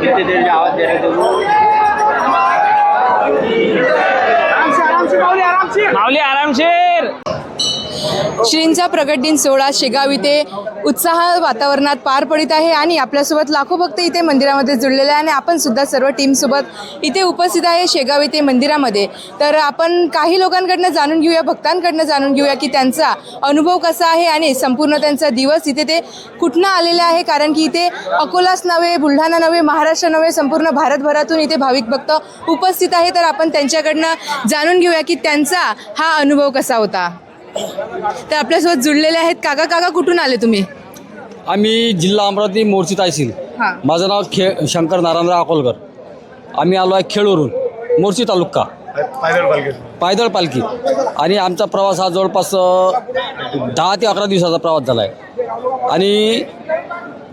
कितने देर में आवाज दे रहे थे वो माऊली आरामशीर श्रींचा प्रगट दिन सोहळा शेगाव इथे उत्साह वातावरणात पार पडित आहे आणि आपल्यासोबत लाखो भक्त इथे मंदिरामध्ये जुळलेले आहे आणि आपण सुद्धा सर्व टीमसोबत इथे उपस्थित आहे शेगाव इथे मंदिरामध्ये. तर आपण काही लोकांकडनं जाणून घेऊया भक्तांकडनं जाणून घेऊया की त्यांचा अनुभव कसा आहे आणि संपूर्ण त्यांचा दिवस इथे ते कुठनं आलेले आहे. कारण की इथे अकोलाच नव्हे बुलढाणा नव्हे महाराष्ट्र नव्हे संपूर्ण भारतभरातून इथे भाविक भक्त उपस्थित आहे. तर आपण त्यांच्याकडनं जाणून घेऊया की त्यांचा हा अनुभव कसा होता. तर आपल्यासोबत जुळलेले आहेत. काका काका कुठून आले तुम्ही? आम्ही जिल्हा अमरावती मोर्ची तहसील. हां. माझं नाव खे शंकर नारायणराव अकोलकर. आम्ही आलो आहे खेळूरून मोर्ची तालुका. पायदळ पालखी. आणि आमचा प्रवास हा जवळपास अ, दहा ते अकरा दिवसाचा प्रवास झाला आहे. आणि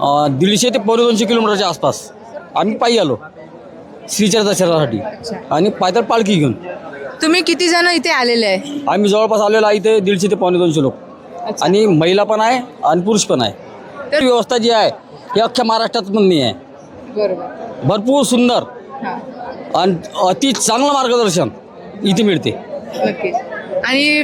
अ, दीडशे ते पावणे दोनशे किलोमीटरच्या आसपास आम्ही पायी आलो श्रीचर दर्शनासाठी आणि पायदळ पालखी घेऊन. तुम्ही किती जण इथे आलेले आहे? आम्ही जवळपास आलेलो आहे इथे दीडशे ते पावणे दोनशे लोक. आणि महिला पण आहे आणि पुरुष पण आहे. तर व्यवस्था जी आहे ही अख्ख्या महाराष्ट्रात पण नाही आहे. बरोबर. भरपूर सुंदर हां. आणि अति चांगलं मार्गदर्शन इथे मिळते. नक्कीच. आणि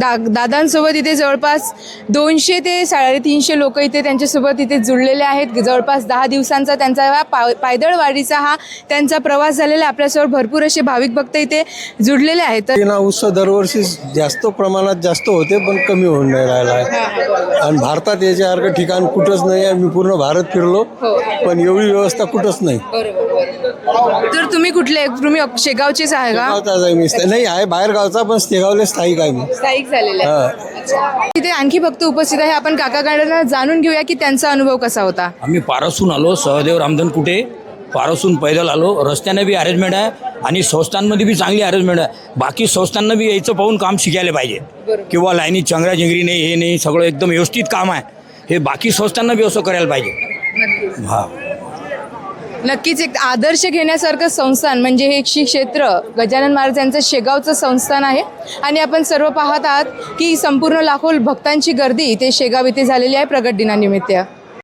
दा दादांसोबत इथे जवळपास दोनशे ते साडेतीनशे लोक इथे त्यांच्यासोबत इथे जुळलेले आहेत. जवळपास दहा दिवसांचा त्यांचा हा पा पायदळ वारीचा हा त्यांचा प्रवास झालेला. आपल्यासोबत भरपूर असे भाविक भक्त इथे जुळलेले आहेत. उत्सव दरवर्षी जास्त प्रमाणात जास्त होते पण कमी होऊन नाही राहिला आहे. आणि भारतात याच्यासारखं ठिकाण कुठंच नाही आहे. मी पूर्ण भारत फिरलो पण एवढी व्यवस्था कुठंच नाही. तर तुम्ही कुठले? तुम्ही शेगावचेच आहे का? गावचाच आहे मी नाही आहे बाहेर गावचा पण स्टेगावले स्थायिक आहे मी. स्थायिक झालेले आहे. हा. अच्छा. तिथे आणखी भक्त उपस्थित आहे. आपण काकाकडनं जाणून घेऊया की त्यांचा अनुभव कसा होता. आम्ही पारसून आलो सहदेव रामधन कुठे? पारसून पैदल आलो. रस्त्याने बी अरेंजमेंट आहे आणि संस्थांमध्ये बी चांगली अरेंजमेंट आहे. बाकी संस्थांना बी यायचं पाहून काम शिकायला पाहिजे. किंवा लाईनी चंगराचिंगरी नाही हे नाही सगळं एकदम व्यवस्थित काम आहे. हे बाकी संस्थांना बी असं करायला पाहिजे. हा. नक्कीच एक आदर्श घेण्यासारखं संस्थान म्हणजे हे श्री क्षेत्र गजानन महाराज यांचं शेगावचं संस्थान आहे. आणि आपण सर्व पाहत आहात की संपूर्ण लाखो भक्तांची गर्दी इथे शेगाव इथे झालेली आहे प्रगट दिनानिमित्त.